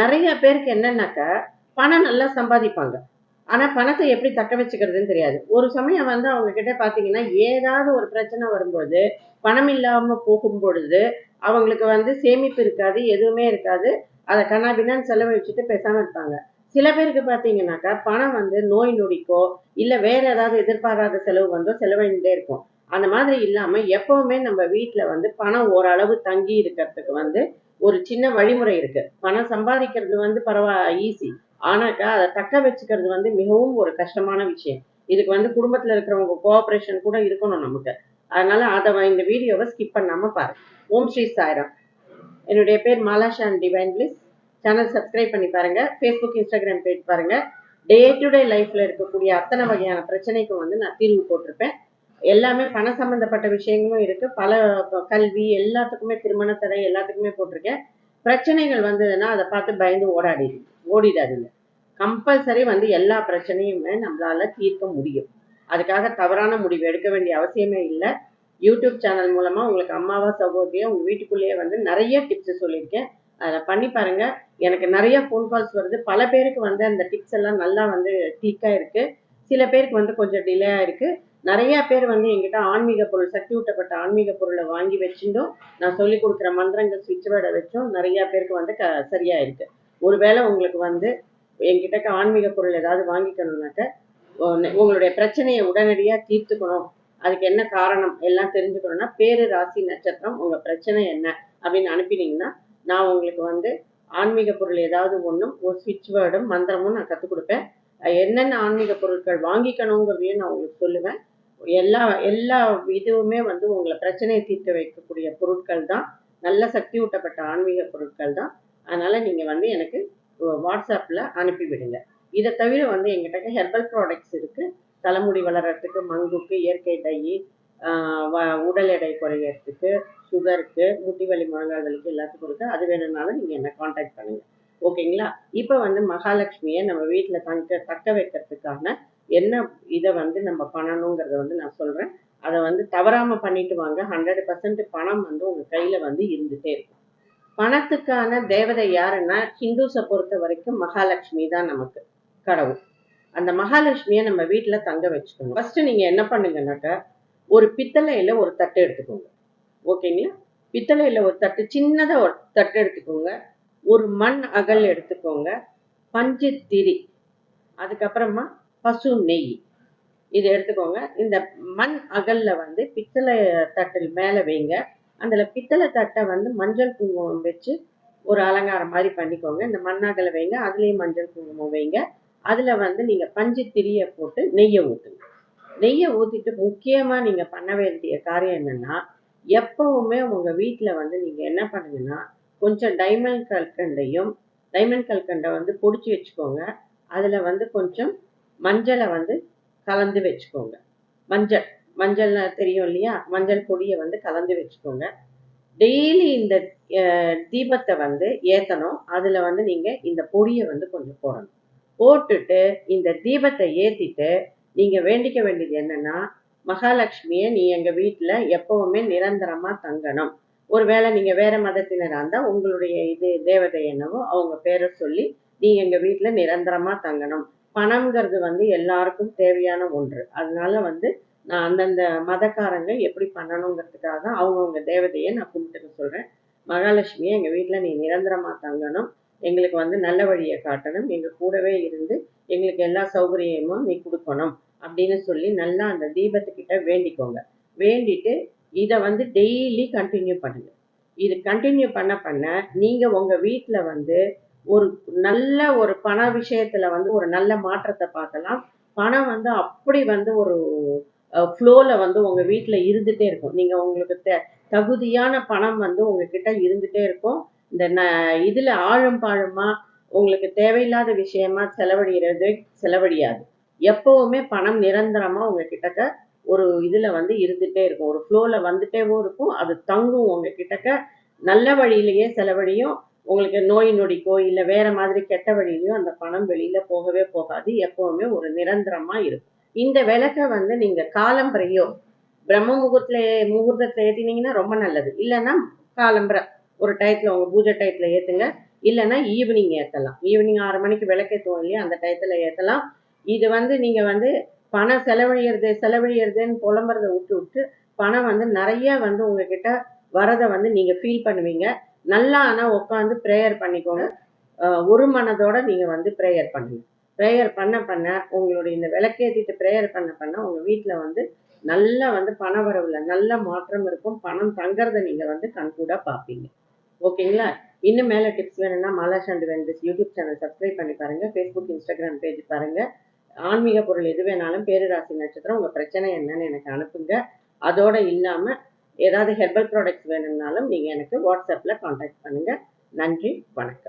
நிறைய பேருக்கு என்னன்னாக்கா பணம் நல்லா சம்பாதிப்பாங்க. ஆனால் பணத்தை எப்படி தக்க வச்சுக்கிறதுன்னு தெரியாது. ஒரு சமயம் வந்து அவங்க கிட்ட பார்த்தீங்கன்னா ஏதாவது ஒரு பிரச்சனை வரும்போது பணம் இல்லாமல் போகும் பொழுது அவங்களுக்கு வந்து சேமிப்பு இருக்காது எதுவுமே இருக்காது. அதை கண்ணாபின்னான்னு செலவழிச்சுட்டு பேசாமல் இருப்பாங்க. சில பேருக்கு பார்த்தீங்கன்னாக்கா பணம் வந்து நோய் நொடிக்கோ இல்லை வேற ஏதாவது எதிர்பாராத செலவு வந்தோ செலவழிந்தே இருக்கும். அந்த மாதிரி இல்லாமல் எப்பவுமே நம்ம வீட்டில் வந்து பணம் ஓரளவு தங்கி இருக்கிறதுக்கு வந்து ஒரு சின்ன வழிமுறை இருக்கு. பணம் சம்பாதிக்கிறது வந்து பரவா ஈஸி ஆனாக்கா அதை தக்க வச்சுக்கிறது வந்து மிகவும் ஒரு கஷ்டமான விஷயம். இதுக்கு வந்து குடும்பத்துல இருக்கிறவங்க கோஆபரேஷன் கூட இருக்கணும் நமக்கு. அதனால அதை இந்த வீடியோவை ஸ்கிப் பண்ணாம பாரு ஓம் ஸ்ரீ சாய்ராம். என்னுடைய பேர் Malashan divine bliss channel subscribe பண்ணி பாருங்க. ஃபேஸ்புக் இன்ஸ்டாகிராம் பேஜ் பாருங்க. டே டு டே லைஃப்ல இருக்கக்கூடிய அத்தனை வகையான பிரச்சனைக்கும் வந்து நான் தீர்வு போட்டிருப்பேன். எல்லாமே பண சம்பந்தப்பட்ட விஷயங்களும் இருக்கு. பல கல்வி எல்லாத்துக்குமே திருமண தடை எல்லாத்துக்குமே போட்டிருக்கேன். பிரச்சனைகள் வந்ததுன்னா அதை பார்த்து பயந்து ஓடாடி ஓடிடாதீங்க. கம்பல்சரி வந்து எல்லா பிரச்சனையுமே நம்மளால தீர்க்க முடியும். அதுக்காக தவறான முடிவு எடுக்க வேண்டிய அவசியமே இல்லை. யூடியூப் சேனல் மூலமா உங்களுக்கு அம்மாவா சகோதரியா உங்க வீட்டுக்குள்ளேயே வந்து நிறைய டிப்ஸ் சொல்லியிருக்கேன். அதை பண்ணி பாருங்க. எனக்கு நிறைய ஃபோன் கால்ஸ் வருது. பல பேருக்கு வந்து அந்த டிப்ஸ் எல்லாம் நல்லா வந்து டீக்காக இருக்கு. சில பேருக்கு வந்து கொஞ்சம் டிலே ஆயிருக்கு நிறைய பேர் வந்து எங்கிட்ட ஆன்மீக பொருள் சக்தி ஊட்டப்பட்ட ஆன்மீக பொருளை வாங்கி வச்சுட்டும் நான் சொல்லி கொடுக்குற மந்திரங்கள் சுவிட்ச் வேர்டை வச்சும் நிறைய பேருக்கு வந்து க சரியா இருக்கு. ஒருவேளை உங்களுக்கு வந்து என்கிட்ட ஆன்மீக பொருள் ஏதாவது வாங்கிக்கணும்னாக்க உங்களுடைய பிரச்சனையை உடனடியாக தீர்த்துக்கணும். அதுக்கு என்ன காரணம் எல்லாம் தெரிஞ்சுக்கணும்னா பேரு ராசி நட்சத்திரம் உங்க பிரச்சனை என்ன அப்படின்னு அனுப்பினீங்கன்னா நான் உங்களுக்கு வந்து ஆன்மீக பொருள் ஏதாவது ஒன்றும் ஒரு ஸ்விட்ச் வேர்டும் மந்திரமும் நான் கற்றுக் கொடுப்பேன். என்னென்ன ஆன்மீக பொருட்கள் வாங்கிக்கணுங்கிறதையும் நான் உங்களுக்கு சொல்லுவேன். எல்லா எல்லா இதுவுமே வந்து உங்களை பிரச்சனையை தீர்த்து வைக்கக்கூடிய பொருட்கள் தான். நல்ல சக்தி ஊட்டப்பட்ட ஆன்மீக பொருட்கள் தான். அதனால் நீங்கள் வந்து எனக்கு வாட்ஸ்அப்பில் அனுப்பிவிடுங்க. இதை தவிர வந்து எங்கிட்ட ஹெர்பல் ப்ராடக்ட்ஸ் இருக்குது தலைமுடி வளர்கிறதுக்கு மங்குக்கு இயற்கை டை உடல் எடை குறையறதுக்கு சுகருக்கு முட்டி வலி முழங்கால் வலிக்கு எல்லாத்துக்கும் இருக்குது அது வேணும்னாலும் நீங்கள் என்னை காண்டாக்ட் பண்ணுங்கள் ஓகேங்களா இப்போ வந்து மகாலட்சுமியை நம்ம வீட்டில் தங்க தக்க வைக்கிறதுக்கான என்ன இதை வந்து நம்ம பண்ணணுங்கிறத வந்து நான் சொல்றேன். அதை வந்து தவறாம பண்ணிட்டு வாங்க. ஹண்ட்ரட் பர்சன்ட் பணம் வந்து உங்க கையில வந்து இருந்துட்டே இருக்கும். பணத்துக்கான தேவதை யாருன்னா ஹிந்துஸை பொறுத்த வரைக்கும் மகாலட்சுமி தான் நமக்கு கடவுள். அந்த மகாலட்சுமியை நம்ம வீட்டில் தங்க வச்சுக்கணும். ஃபர்ஸ்ட் நீங்க என்ன பண்ணுங்கன்னாக்கா ஒரு பித்தளையில ஒரு தட்டு எடுத்துக்கோங்க. ஓகேங்களா பித்தளையில ஒரு தட்டு சின்னதாக ஒரு தட்டு எடுத்துக்கோங்க. ஒரு மண் அகல் எடுத்துக்கோங்க. பஞ்சு திரி. அதுக்கப்புறமா பசு நெய். இது எடுத்துக்கோங்க. இந்த மண் அகல்ல வந்து பித்தளை தட்டில் மேலே வைங்க. அதில் பித்தளை தட்டை வந்து மஞ்சள் குங்குமம் வச்சு ஒரு அலங்காரம் மாதிரி பண்ணிக்கோங்க. இந்த மண்ணாகல வைங்க. அதுலேயும் மஞ்சள் குங்குமம் வைங்க. அதில் வந்து நீங்கள் பஞ்சு திரியை போட்டு நெய்யை ஊற்றுங்க நெய்யை ஊற்றிட்டு முக்கியமாக நீங்கள் பண்ண வேண்டிய காரியம் என்னென்னா எப்பவுமே உங்கள் வீட்டில் வந்து நீங்கள் என்ன பண்ணுங்கன்னா கொஞ்சம் டைமண்ட் கல்கண்டையும் டைமண்ட் கல்கண்டை வந்து பொடிச்சு வச்சுக்கோங்க. அதில் வந்து கொஞ்சம் மஞ்சளை வந்து கலந்து வச்சுக்கோங்க. மஞ்சள் மஞ்சள் தெரியும் இல்லையா? மஞ்சள் பொடியை வந்து கலந்து வச்சுக்கோங்க. டெய்லி இந்த தீபத்தை வந்து ஏற்றணும் அதுல வந்து நீங்க இந்த பொடியை வந்து கொஞ்சம் போடணும். போட்டுட்டு இந்த தீபத்தை ஏத்திட்டு நீங்க வேண்டிக்க வேண்டியது என்னன்னா மகாலட்சுமியை நீ எங்க வீட்டுல எப்பவுமே நிரந்தரமா தங்கணும். ஒருவேளை நீங்க வேற மதத்தினரா இருந்தா உங்களுடைய இது தேவதை என்னவோ அவங்க பேரை சொல்லி நீ எங்க வீட்டுல நிரந்தரமா தங்கணும். பணம்ங்கிறது வந்து எல்லாருக்கும் தேவையான ஒன்று. அதனால வந்து நான் அந்தந்த மதக்காரங்க எப்படி பண்ணணுங்கிறதுக்காக தான் அவங்கவுங்க தேவதையை நான் கும்பிட்டுக்க சொல்கிறேன் மகாலட்சுமியை எங்கள் வீட்டில் நீ நிரந்தரமாக தங்கணும். எங்களுக்கு வந்து நல்ல வழியை காட்டணும். எங்கள் கூடவே இருந்து எங்களுக்கு எல்லா சௌகரியமும் நீ கொடுக்கணும் அப்படின்னு சொல்லி நல்லா அந்த தீபத்துக்கிட்ட வேண்டிக்கோங்க. வேண்டிட்டு இதை வந்து டெய்லி கண்டினியூ பண்ணுங்க. இது கண்டினியூ பண்ண பண்ண நீங்கள் உங்கள் வீட்டில் வந்து ஒரு நல்ல ஒரு பண விஷயத்துல வந்து ஒரு நல்ல மாற்றத்தை பார்க்கலாம். பணம் வந்து அப்படி வந்து ஒரு ஃப்ளோவில் வந்து உங்கள் வீட்டில் இருந்துகிட்டே இருக்கும். நீங்கள் உங்களுக்கு த தகுதியான பணம் வந்து உங்ககிட்ட இருந்துகிட்டே இருக்கும். இந்த ந- இதில் ஆழம் பாழமா உங்களுக்கு தேவையில்லாத விஷயமா செலவழிகிறது செலவழியாது. எப்பவுமே பணம் நிரந்தரமாக உங்ககிட்டக்க ஒரு இதில் வந்து இருந்துகிட்டே இருக்கும். ஒரு ஃப்ளோவில் வந்துட்டேவும் இருக்கும். அது தங்கும் உங்க கிட்டக்க நல்ல வழியிலேயே செலவழியும். உங்களுக்கு நோய் நொடிக்கோ இல்லை வேற மாதிரி கெட்ட வழியிலையோ அந்த பணம் வெளியில போகவே போகாது. எப்பவுமே ஒரு நிரந்தரமா இருக்கும். இந்த விளக்கை வந்து நீங்க காலம்பரையோ பிரம்ம முகூர்த்தத்துல முகூர்த்தத்தில் ஏத்தினீங்கன்னா ரொம்ப நல்லது. இல்லைன்னா காலம்பரை ஒரு டயத்துல உங்க பூஜை டயத்துல ஏத்துங்க. இல்லைன்னா ஈவினிங் ஏற்றலாம் ஈவினிங் ஆறு மணிக்கு விளக்கேற்றுவோம் இல்லையா? அந்த டயத்தில் ஏற்றலாம் இது வந்து நீங்கள் வந்து பணம் செலவழியறது செலவழியறதுன்னு புலம்புறதை விட்டு விட்டு பணம் வந்து நிறைய வந்து உங்ககிட்ட வரதை வந்து நீங்கள் ஃபீல் பண்ணுவீங்க. நல்லா ஆனால் உட்காந்து ப்ரேயர் பண்ணிக்கோங்க. ஒரு மனதோட நீங்கள் வந்து ப்ரேயர் பண்ணுங்க ப்ரேயர் பண்ண பண்ண உங்களுடைய இந்த விளக்கேற்றிட்டு ப்ரேயர் பண்ண பண்ண உங்கள் வீட்டில் வந்து நல்லா வந்து பண வரவுல நல்ல மாற்றம் இருக்கும். பணம் தங்கறதை நீங்கள் வந்து கண்கூடாக பார்ப்பீங்க ஓகேங்களா? இன்னும் மேலே டிப்ஸ் வேணும்னா Malash and Wendy's YouTube channel subscribe பண்ணி பாருங்கள் ஃபேஸ்புக் இன்ஸ்டாகிராம் பேஜ் பாருங்கள் ஆன்மீக பொருள் எது வேணாலும் பேருராசி நட்சத்திரம் உங்கள் பிரச்சனை என்னன்னு எனக்கு அனுப்புங்க. அதோட இல்லாமல் ஏதாவது ஹெர்பல் ப்ராடக்ட்ஸ் வேணும்னாலும் நீங்கள் எனக்கு வாட்ஸ்அப்பில் காண்டாக்ட் பண்ணுங்கள் நன்றி வணக்கம்.